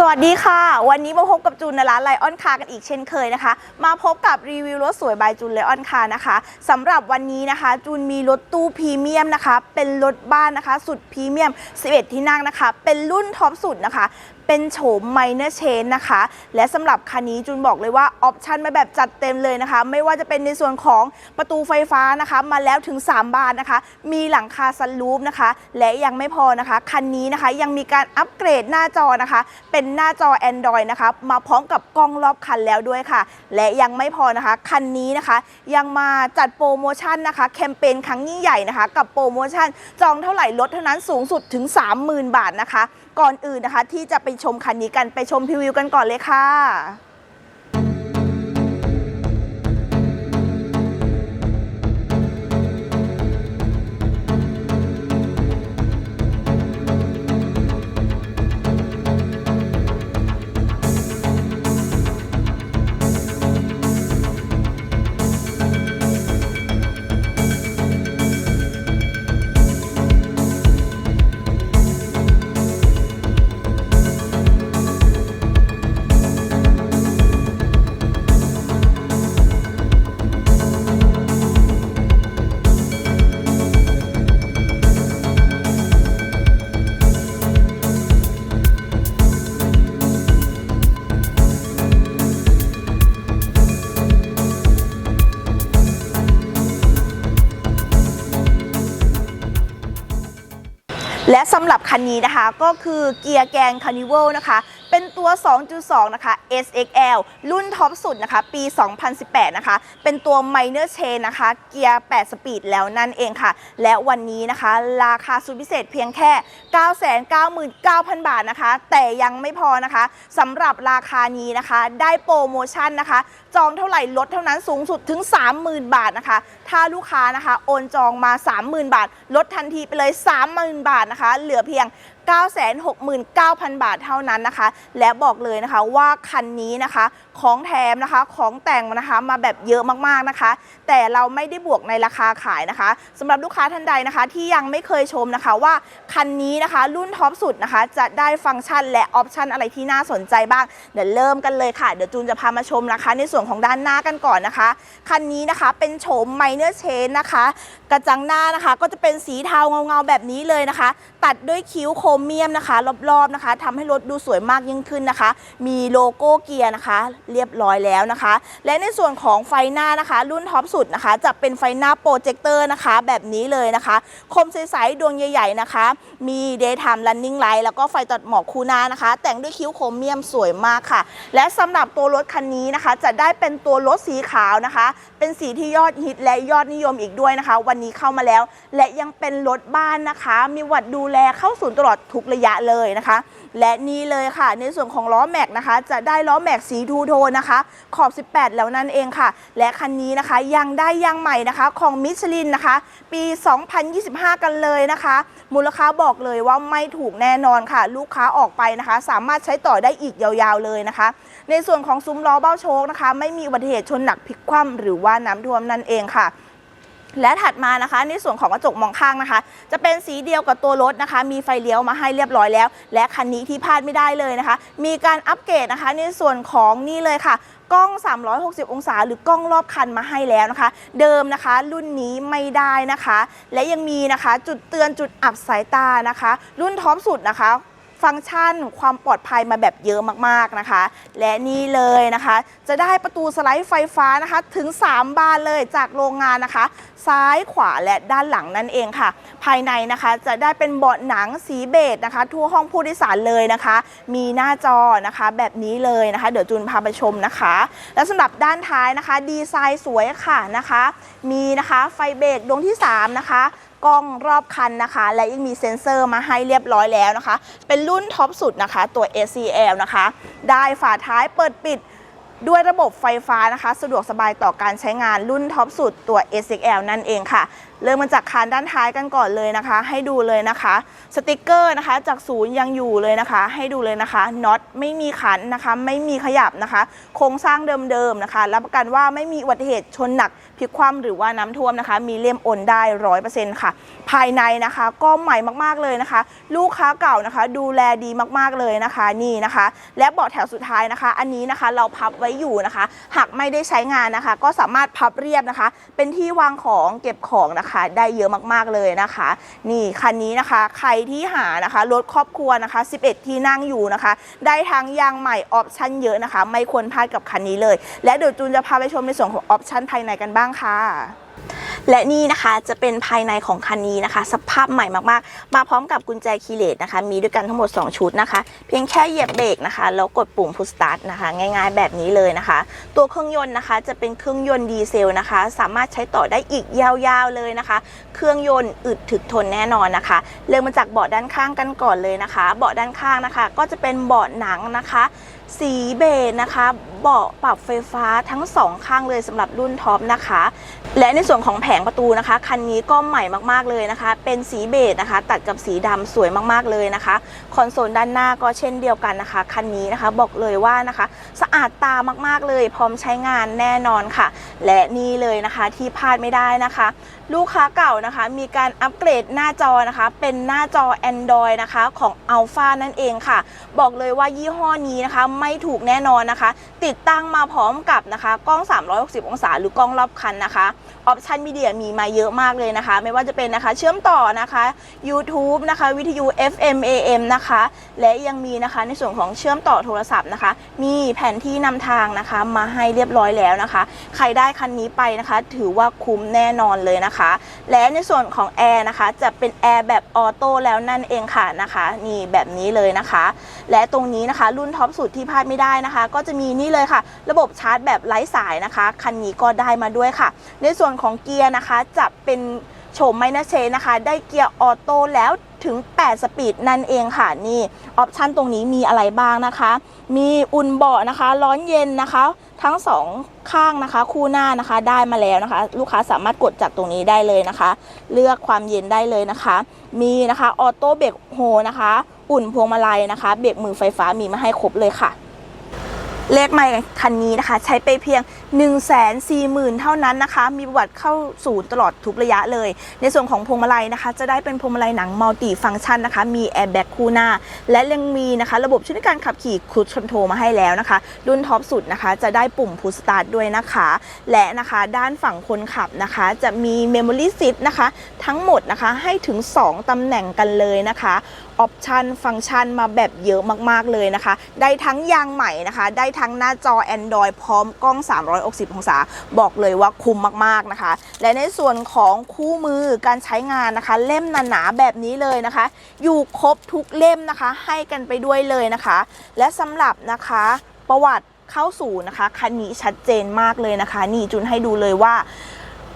สวัสดีค่ะ วันนี้มาพบกับจูนในร้านไลออนคากันอีกเช่นเคยนะคะ มาพบกับรีวิวรถสวยบายจูนไลออนคานะคะสำหรับวันนี้นะคะ จูนมีรถตู้พรีเมียมนะคะ เป็นรถบ้านนะคะ สุดพรีเมียม 11 ที่นั่งนะคะ เป็นรุ่นท็อปสุดนะคะ เป็นโฉมไมเนอร์เชนนะคะ และสำหรับคันนี้จูนบอกเลยว่าออปชันมาแบบจัดเต็มเลยนะคะ ไม่ว่าจะเป็นในส่วนของประตูไฟฟ้านะคะ มาแล้วถึง 3 บานนะคะ มีหลังคาซันรูฟนะคะ และยังไม่พอนะคะ คันนี้นะคะยังมีการอัปเกรดหน้าจอนะคะ เป็นหน้าจอ Android นะคะ มาพร้อมกับกล้องรอบคันแล้วด้วยค่ะ และยังไม่พอนะคะ คันนี้นะคะยังมาจัดโปรโมชั่นนะคะ แคมเปญครั้งยิ่งใหญ่นะคะ กับโปรโมชั่นจองเท่าไหร่ลดเท่านั้นสูงสุดถึง 30,000 บาทนะคะ ก่อนอื่นนะคะ ที่จะไปชมคันนี้กันไปชมพรีวิวกันก่อนเลยค่ะ และสำหรับคันนี้นะคะก็คือเกียร์แกงคานิวัลนะคะ เป็นตัว 2.2 นะคะ SXL รุ่นท็อปสุดนะคะ ปี 2018 นะคะ เป็นตัว Minor Chain นะคะ เกียร์ 8 สปีดแล้วนั่นเองค่ะ และวันนี้นะคะ ราคาสุดพิเศษเพียงแค่ 999,000 บาทนะคะ แต่ยังไม่พอนะคะสำหรับราคานี้นะคะ ได้โปรโมชั่นนะคะ จองเท่าไหร่ลดเท่านั้นสูงสุดถึง 30,000 บาทนะคะ ถ้าลูกค้านะคะ โอนจองมา 30,000 บาท ลดทันทีไปเลย 30,000 บาทนะคะ เหลือเพียง 969,000 บาทเท่านั้นนะคะ และบอกเลยนะคะว่าคันนี้นะคะ ของแถมนะคะ ของแต่งนะคะมาแบบเยอะมากๆนะคะ แต่เราไม่ได้บวกในราคาขายนะคะสำหรับลูกค้าท่านใดนะคะ ที่ยังไม่เคยชมนะคะว่าคันนี้นะคะ รุ่นท็อปสุดนะคะ จะได้ฟังก์ชันและออปชันอะไรที่น่าสนใจบ้างเดี๋ยวเริ่มกันเลยค่ะ เดี๋ยวจูนจะพามาชมนะคะ ในส่วนของด้านหน้ากันก่อนนะคะ คันนี้นะคะเป็นโฉมไมเนอร์เชนนะคะ กระจังหน้านะคะ ก็จะเป็นสีเทาเงาๆแบบนี้เลยนะคะ ตัดด้วยคิ้วโครเมียมนะคะ รอบๆนะคะทำให้รถดูสวยมากยิ่งขึ้นนะคะ มีโลโก้เกียร์นะคะเรียบร้อยแล้วนะคะ และในส่วนของไฟหน้านะคะ รุ่นท็อปสุดนะคะ จะเป็นไฟหน้าโปรเจคเตอร์นะคะ แบบนี้เลยนะคะ คมใสๆดวงใหญ่ๆนะคะ มี daytime running light แล้วก็ไฟตัดหมอกคูหน้านะคะ แต่งด้วยคิ้วโครเมียมสวยมากค่ะ และสำหรับตัวรถคันนี้นะคะ จะได้เป็นตัวรถสีขาวนะคะ เป็นสีที่ยอดฮิตและยอดนิยมอีกด้วยนะคะ วันนี้เข้ามาแล้ว และยังเป็นรถบ้านนะคะ มีวัดดูแลเข้าศูนย์ตลอดทุกระยะเลยนะคะ และนี่เลยค่ะ ในส่วนของล้อแม็กนะคะ จะได้ล้อแม็กสีทูโทนนะคะ ขอบ 18 แล้วนั่นเองค่ะ และคันนี้นะคะยังได้ยางใหม่นะคะของมิชลินนะคะ ปี 2025 กันเลยนะคะ มูลค่าบอกเลยว่าไม่ถูกแน่นอนค่ะ ลูกค้าออกไปนะคะ สามารถใช้ต่อได้อีกยาวๆเลยนะคะ ในส่วนของซุ้มล้อเบ้าโชคนะคะ ไม่มีอุบัติเหตุชนหนักพลิกคว่ำหรือว่าน้ำท่วมนั่นเองค่ะ และถัดมานะคะในส่วนของกระจกมองข้างนะคะ จะเป็นสีเดียวกับตัวรถนะคะ มีไฟเลี้ยวมาให้เรียบร้อยแล้ว และคันนี้ที่พลาดไม่ได้เลยนะคะ มีการอัปเกรดนะคะ ในส่วนของนี่เลยค่ะกล้อง 360 องศา หรือกล้องรอบคันมาให้แล้วนะคะ เดิมนะคะ รุ่นนี้ไม่ได้นะคะ และยังมีนะคะ จุดเตือนจุดอับสายตานะคะ รุ่นท็อปสุดนะคะ ฟังก์ชันความปลอดภัยมาแบบเยอะมากๆนะคะ และนี่เลยนะคะ จะได้ประตูสไลด์ไฟฟ้านะคะถึง 3 บานเลยจากโรงงานนะคะ ซ้ายขวาและด้านหลังนั่นเองค่ะ ภายในนะคะจะได้เป็นเบาะหนังสีเบจนะคะ ทั่วห้องผู้โดยสารเลยนะคะ มีหน้าจอนะคะแบบนี้เลยนะคะ เดี๋ยวจูนพาไปชมนะคะ และสำหรับด้านท้ายนะคะ ดีไซน์สวยค่ะนะคะ มีนะคะไฟเบรกดวงที่ 3 นะคะ กล้องรอบคันนะคะ และยังมีเซ็นเซอร์มาให้เรียบร้อยแล้วนะคะ เป็นรุ่นท็อปสุดนะคะ ตัว ACL นะคะ ได้ฝาท้ายเปิดปิดด้วยระบบไฟฟ้านะคะ สะดวกสบายต่อการใช้งานรุ่นท็อปสุดตัว SXL นั่นเองค่ะ เริ่มมาจากคานด้านท้ายกันก่อนเลยนะคะ ให้ดูเลยนะคะ สติกเกอร์นะคะ จากศูนย์ยังอยู่เลยนะคะ ให้ดูเลยนะคะน็อตไม่มีขันนะคะ ไม่มีขยับนะคะ โครงสร้างเดิมๆนะคะรับประกันว่าไม่มีอุบัติเหตุชนหนักพลิกคว่ำหรือว่าน้ำท่วมนะคะ มีเลี่ยมโอนได้ร้อยเปอร์เซ็นต์ค่ะ ภายในนะคะ ก็ใหม่มากๆเลยนะคะ ลูกค้าเก่านะคะ ดูแลดีมากๆเลยนะคะนี่นะคะ และเบาะแถวสุดท้ายนะคะ อันนี้นะคะเราพับไว้อยู่นะคะ หากไม่ได้ใช้งานนะคะ ก็สามารถพับเรียบนะคะ เป็นที่วางของเก็บของนะคะได้เยอะมากๆเลยนะคะ นี่คันนี้นะคะ ใครที่หานะคะรถครอบครัวนะคะ 11 ที่นั่งอยู่นะคะ ได้ทั้งยางใหม่ออปชั่นเยอะนะคะ ไม่ควรพลาดกับคันนี้เลย และเดี๋ยวจูนจะพาไปชมในส่วนของออปชั่นภายในกันบ้างค่ะ และนี่นะคะจะเป็นภายในของคันนี้นะคะ สภาพใหม่มากๆ มาพร้อมกับกุญแจคีย์เลสนะคะ มีด้วยกันทั้งหมด 2 ชุดนะคะ เพียงแค่เหยียบเบรกนะคะ แล้วกดปุ่มพุชสตาร์ทนะคะ ง่ายๆแบบนี้เลยนะคะ ตัวเครื่องยนต์นะคะจะเป็นเครื่องยนต์ดีเซลนะคะ สามารถใช้ต่อได้อีกยาวๆเลยนะคะ เครื่องยนต์อึดถึกทนแน่นอนนะคะ เริ่มมาจากเบาะด้านข้างกันก่อนเลยนะคะ เบาะด้านข้างนะคะ ก็จะเป็นเบาะหนังนะคะ สีเบจนะคะ เบาะปรับไฟฟ้าทั้งสองข้างเลยสำหรับรุ่นท็อปนะคะ และในส่วนของแผงประตูนะคะ คันนี้ก็ใหม่มากๆเลยนะคะ เป็นสีเบจนะคะ ตัดกับสีดำสวยมากๆเลยนะคะ คอนโซลด้านหน้าก็เช่นเดียวกันนะคะ คันนี้นะคะบอกเลยว่านะคะ สะอาดตามากๆเลย พร้อมใช้งานแน่นอนค่ะ และนี่เลยนะคะที่พลาดไม่ได้นะคะลูกค้าเก่านะคะ มีการอัปเกรดหน้าจอนะคะ เป็นหน้าจอ Android นะคะของ Alpha นั่นเองค่ะ บอกเลยว่ายี่ห้อนี้นะคะ ไม่ถูกแน่นอนนะคะ ติดตั้งมาพร้อมกับนะคะกล้อง 360 องศา หรือกล้องรอบคันนะคะออปชันมีเดียมีมาเยอะมากเลยนะคะ ไม่ว่าจะเป็นนะคะ เชื่อมต่อนะคะ YouTube นะคะ วิทยุ FM AM นะคะ และยังมีนะคะในส่วนของเชื่อมต่อโทรศัพท์นะคะ มีแผนที่นำทางนะคะ มาให้เรียบร้อยแล้วนะคะ ใครได้คันนี้ไปนะคะ ถือว่าคุ้มแน่นอนเลยนะคะและในส่วนของแอร์นะคะจะเป็นแอร์แบบออโต้แล้วนั่นเองค่ะนะคะนี่แบบนี้เลยนะคะ และตรงนี้นะคะรุ่นท็อปสุดที่พลาดไม่ได้นะคะ ก็จะมีนี่เลยค่ะ ระบบชาร์จแบบไร้สายนะคะ คันนี้ก็ได้มาด้วยค่ะ ในส่วนของเกียร์นะคะจะเป็นโฉมไมเนเชนนะคะ ได้เกียร์ออโต้แล้ว ถึง 8 สปีดนั่นเองค่ะนี่ออปชันตรงนี้มีอะไรบ้างนะคะ มีอุ่นเบาะนะคะ ร้อนเย็นนะคะ ทั้งสองข้างนะคะ คู่หน้านะคะได้มาแล้วนะคะ ลูกค้าสามารถกดจากตรงนี้ได้เลยนะคะ เลือกความเย็นได้เลยนะคะ มีนะคะออโต้เบรกโฮนะคะ อุ่นพวงมาลัยนะคะ เบรกมือไฟฟ้ามีมาให้ครบเลยค่ะ เลขใหม่คันนี้นะคะ ใช้ไปเพียง1 4 0 0 0 0 เท่านั้นนะคะ มีประวัติเข้าศูนย์ตลอดทุกระยะเลย ในส่วนของพวงมาลัยนะคะ จะได้เป็นพวงมาลัยหนังมัลติฟังก์ชันนะคะ มีแอร์แบ็กคู่หน้า และยังมีนะคะ ระบบช่วยในการขับขี่ครูชคอนโทรมาให้แล้วนะคะ รุ่นท็อปสุดนะคะ จะได้ปุ่มพุสตาร์ทด้วยนะคะ และนะคะด้านฝั่งคนขับนะคะ จะมีเมมโมรี่ซิตนะคะ ทั้งหมดนะคะให้ถึง 2 ตำแหน่งกันเลยนะคะออปชันฟังก์ชันมาแบบเยอะมากๆเลยนะคะ ได้ทั้งยางใหม่นะคะ ได้ทั้งหน้าจอ Android พร้อมกล้อง360 องศา บอกเลยว่าคุ้มมากๆนะคะ และในส่วนของคู่มือการใช้งานนะคะ เล่มหนาๆแบบนี้เลยนะคะ อยู่ครบทุกเล่มนะคะ ให้กันไปด้วยเลยนะคะ และสำหรับนะคะประวัติเข้าสู่นะคะคันนี้ชัดเจนมากเลยนะคะ นี่จุนให้ดูเลยว่า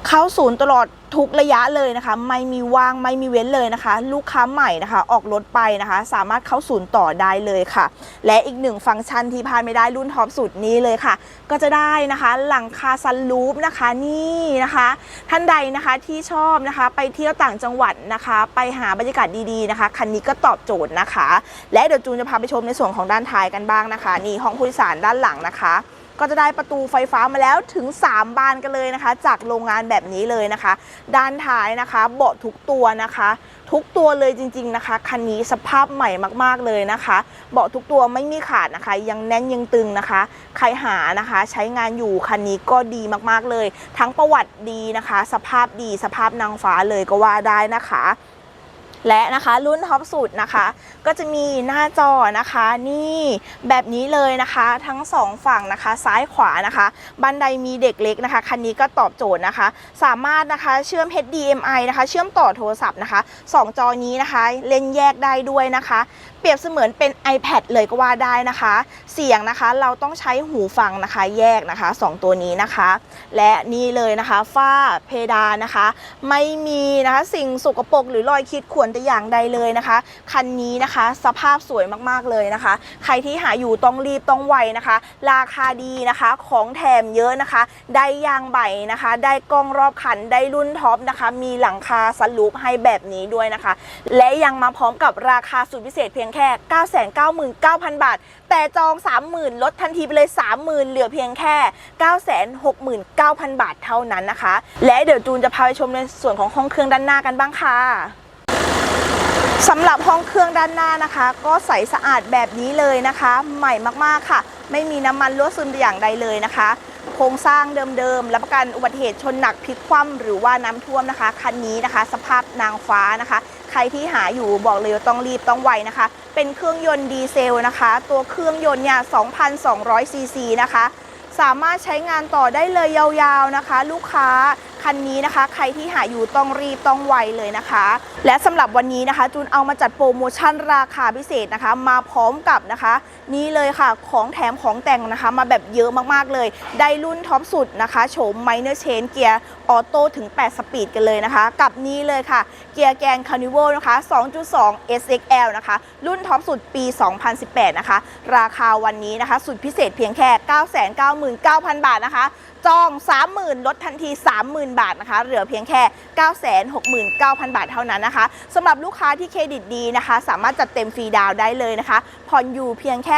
เข้าศูนย์ตลอดทุกระยะเลยนะคะ ไม่มีว่างไม่มีเว้นเลยนะคะ ลูกค้าใหม่นะคะ ออกรถไปนะคะ สามารถเข้าศูนย์ต่อได้เลยค่ะ และอีกหนึ่งฟังก์ชันที่พลาดไม่ได้รุ่นท็อปสุดนี้เลยค่ะ ก็จะได้นะคะ หลังคาซันรูฟนะคะนี่นะคะ ท่านใดนะคะที่ชอบนะคะ ไปเที่ยวต่างจังหวัดนะคะ ไปหาบรรยากาศดีๆนะคะ คันนี้ก็ตอบโจทย์นะคะ และเดี๋ยวจูนจะพาไปชมในส่วนของด้านท้ายกันบ้างนะคะ นี่ห้องผู้โดยสารด้านหลังนะคะ ก็จะได้ประตูไฟฟ้ามาแล้วถึง 3 บานกันเลยนะคะ จากโรงงานแบบนี้เลยนะคะ ด้านท้ายนะคะเบาะทุกตัวนะคะ ทุกตัวเลยจริง ๆนะคะคันนี้สภาพใหม่มากๆเลยนะคะ เบาะทุกตัวไม่มีขาดนะคะ ยังแน่นยังตึงนะคะ ใครหานะคะใช้งานอยู่คันนี้ก็ดีมากๆเลย ทั้งประวัติดีนะคะ สภาพดีสภาพนางฟ้าเลยก็ว่าได้นะคะ และนะคะรุ่นท็อปสุดนะคะ ก็จะมีหน้าจอนะคะนี่แบบนี้เลยนะคะ ทั้งสองฝั่งนะคะซ้ายขวานะคะบันไดมีเด็กเล็กนะคะคันนี้ก็ตอบโจทย์นะคะ สามารถนะคะเชื่อม HDMI นะคะ เชื่อมต่อโทรศัพท์นะคะสองจอนี้นะคะ เล่นแยกได้ด้วยนะคะ เปรียบเสมือนเป็น iPad เลยก็ว่าได้นะคะ เสียงนะคะเราต้องใช้หูฟังนะคะแยกนะคะ 2 ตัวนี้นะคะ และนี่เลยนะคะฝ้าเพดานนะคะ ไม่มีนะคะสิ่งสกปรกหรือรอยขีดข่วนแต่อย่างใดเลยนะคะ คันนี้นะคะสภาพสวยมากๆเลยนะคะ ใครที่หาอยู่ต้องรีบต้องไวนะคะ ราคาดีนะคะของแถมเยอะนะคะ ได้ยางใบนะคะ ได้กล้องรอบคันได้รุ่นท็อปนะคะ มีหลังคาสลูปให้แบบนี้ด้วยนะคะ และยังมาพร้อมกับราคาสุดพิเศษเพียงแค่ 999,000 บาท แต่จอง 30,000 ลดทันทีไปเลย 30,000 เหลือเพียงแค่ 969,000 บาทเท่านั้นนะคะ และเดี๋ยวจูนจะพาไปชมในส่วนของห้องเครื่องด้านหน้ากันบ้างค่ะสำหรับห้องเครื่องด้านหน้านะคะ ก็ใสสะอาดแบบนี้เลยนะคะ ใหม่มากๆค่ะ ไม่มีน้ำมันรั่วซึมอย่างใดเลยนะคะ โครงสร้างเดิมๆรับประกันอุบัติเหตุชนหนักพลิกคว่ำหรือว่าน้ำท่วมนะคะ คันนี้นะคะ สภาพนางฟ้านะคะ ใครที่หาอยู่บอกเลยต้องรีบต้องไวนะคะ เป็นเครื่องยนต์ดีเซลนะคะ ตัวเครื่องยนต์เนี่ย 2,200 ซีซีนะคะ สามารถใช้งานต่อได้เลยยาวๆนะคะ ลูกค้า คันนี้นะคะ ใครที่หาอยู่ต้องรีบต้องไวเลยนะคะ และสำหรับวันนี้นะคะ จูนเอามาจัดโปรโมชั่นราคาพิเศษนะคะ มาพร้อมกับนะคะ นี่เลยค่ะของแถมของแต่งนะคะ มาแบบเยอะมากๆเลย ได้รุ่นท็อปสุดนะคะโฉม Minor Change เกียร์ออโต้ถึง 8 สปีดกันเลยนะคะ กับนี่เลยค่ะ เกียร์แกน Carnival นะคะ 2.2 SXL นะคะ รุ่นท็อปสุดปี 2018 นะคะ ราคาวันนี้นะคะ สุดพิเศษเพียงแค่ 999,000 บาทนะคะ จอง 30,000 ลดทันที 30,000 บาทนะคะ เหลือเพียงแค่ 969,000 บาทเท่านั้นนะคะสำหรับลูกค้าที่เครดิตดีนะคะ สามารถจัดเต็มฟรีดาวได้เลยนะคะ ผ่อนอยู่เพียงแค่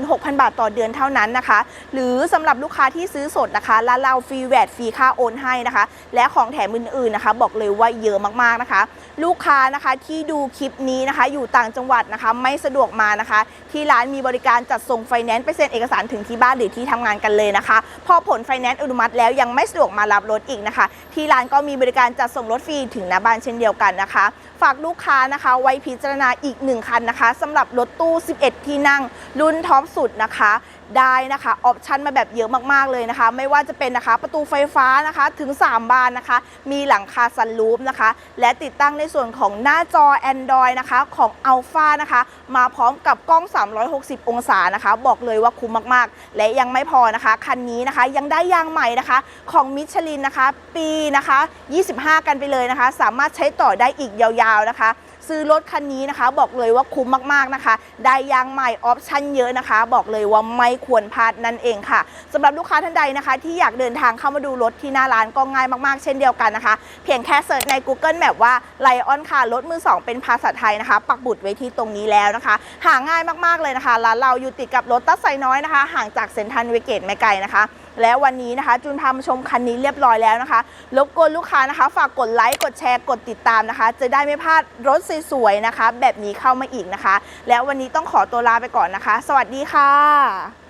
16,000 บาทต่อเดือนเท่านั้นนะคะ หรือสำหรับลูกค้าที่ซื้อสดนะคะและเราฟรีแวดฟรีค่าโอนให้นะคะ และของแถมอื่นๆนะคะ บอกเลยว่าเยอะมากๆนะคะ ลูกค้านะคะที่ดูคลิปนี้นะคะอยู่ต่างจังหวัดนะคะ ไม่สะดวกมานะคะ ที่ร้านมีบริการจัดส่งไฟแนนซ์ไปเซ็นเอกสารถึงที่บ้านหรือที่ทำงานกันเลยนะคะ พอผลไฟแนนซ์อนุมัติแล้วยังไม่สะดวกมารับรถอีกนะคะ ที่ร้านก็มีบริการจัดส่งรถฟรีถึงหน้าบ้านเช่นเดียวกันนะคะ ฝากลูกค้านะคะ ไว้พิจารณาอีกหนึ่งคันนะคะสำหรับรถตู้ 11 ที่นั่งรุ่นท็อปสุดนะคะ ได้นะคะออปชันมาแบบเยอะมากๆเลยนะคะ ไม่ว่าจะเป็นนะคะประตูไฟฟ้านะคะถึง 3 บานนะคะ มีหลังคาซันรูฟนะคะ และติดตั้งในส่วนของหน้าจอ Android นะคะของ Alpha นะคะ มาพร้อมกับกล้อง 360 องศานะคะ บอกเลยว่าคุ้มมากๆ และยังไม่พอนะคะ คันนี้นะคะยังได้ยางใหม่นะคะของมิชลินนะคะ ปีนะคะ 25 กันไปเลยนะคะ สามารถใช้ต่อได้อีกยาวๆนะคะ ซื้อรถคันนี้นะคะ บอกเลยว่าคุ้มมากๆนะคะ ได้ยางใหม่ออปชั่นเยอะนะคะ บอกเลยว่าไม่ควรพลาดนั่นเองค่ะสำหรับลูกค้าท่านใดนะคะ ที่อยากเดินทางเข้ามาดูรถที่หน้าร้านก็ง่ายมากๆ เช่นเดียวกันนะคะ เพียงแค่เสิร์ชใน Google Map ว่าไลออนค่ะรถมือ 2 เป็นภาษาไทยนะคะ ปักบุตรไว้ที่ตรงนี้แล้วนะคะ หาง่ายมากๆเลยนะคะร้านเราอยู่ติดกับรถตัสไซน้อยนะคะ ห่างจากเซ็นทรัลเวเกตไม่ไกลนะคะ และวันนี้นะคะ จูนพามาชมคันนี้เรียบร้อยแล้วนะคะรบกวนลูกค้านะคะ ฝากกดไลค์กดแชร์กดติดตามนะคะ จะได้ไม่พลาดรถสวยๆนะคะ แบบนี้เข้ามาอีกนะคะ แล้ววันนี้ต้องขอตัวลาไปก่อนนะคะ สวัสดีค่ะ